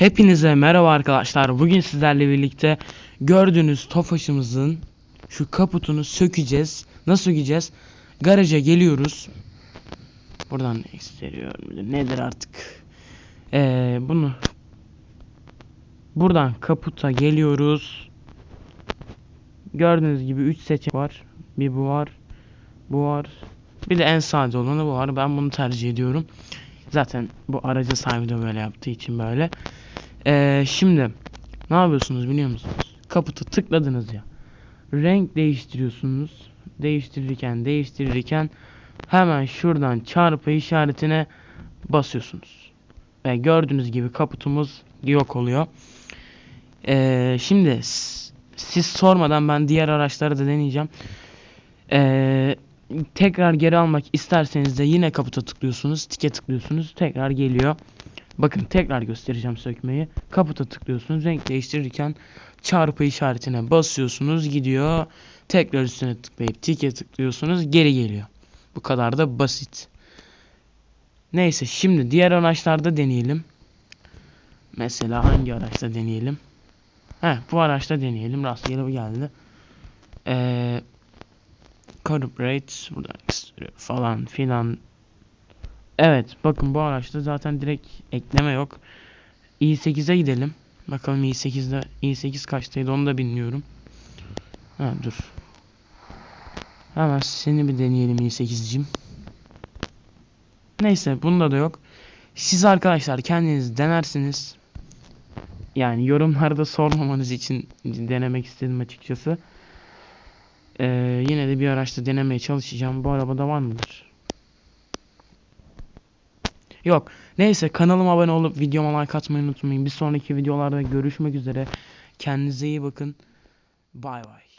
Hepinize merhaba arkadaşlar. Bugün sizlerle birlikte gördüğünüz Tofaş'ımızın şu kaputunu sökeceğiz. Nasıl sökeceğiz? Garaja geliyoruz. Buradan eksteriyor? Nedir artık? Ee, bunu buradan kaputa geliyoruz. Gördüğünüz gibi 3 seçenek var. Bir bu var. Bu var. Bir de en sade olanı bu var. Ben bunu tercih ediyorum. Zaten bu aracın sahibi de böyle yaptığı için böyle. Ee, şimdi ne yapıyorsunuz biliyor musunuz? Kaputu tıkladınız ya. Renk değiştiriyorsunuz. Değiştirirken değiştirirken hemen şuradan çarpı işaretine basıyorsunuz. Ve gördüğünüz gibi kaputumuz yok oluyor. Ee, şimdi siz sormadan ben diğer araçları da deneyeceğim. Ee, tekrar geri almak isterseniz de yine kaputa tıklıyorsunuz. Tike tıklıyorsunuz. Tekrar geliyor. Bakın tekrar göstereceğim sökmeyi. Kaputa tıklıyorsunuz. Renk değiştirirken çarpı işaretine basıyorsunuz. Gidiyor. Tekrar üstüne tıklayıp tike tıklıyorsunuz. Geri geliyor. Bu kadar da basit. Neyse şimdi diğer araçlarda deneyelim. Mesela hangi araçta deneyelim? He bu araçta deneyelim. Rastgele bu geldi. Eee exterior falan filan. Evet bakın bu araçta zaten direkt ekleme yok. i8'e gidelim. Bakalım i8'de i8 kaçtaydı onu da bilmiyorum. Ha dur. Hemen seni bir deneyelim i8'cim. Neyse bunda da yok. Siz arkadaşlar kendiniz denersiniz. Yani yorumlarda sormamanız için denemek istedim açıkçası. Ee, yine de bir araçta denemeye çalışacağım. Bu arabada var mıdır? Yok. Neyse kanalıma abone olup videoma like atmayı unutmayın. Bir sonraki videolarda görüşmek üzere. Kendinize iyi bakın. Bay bay.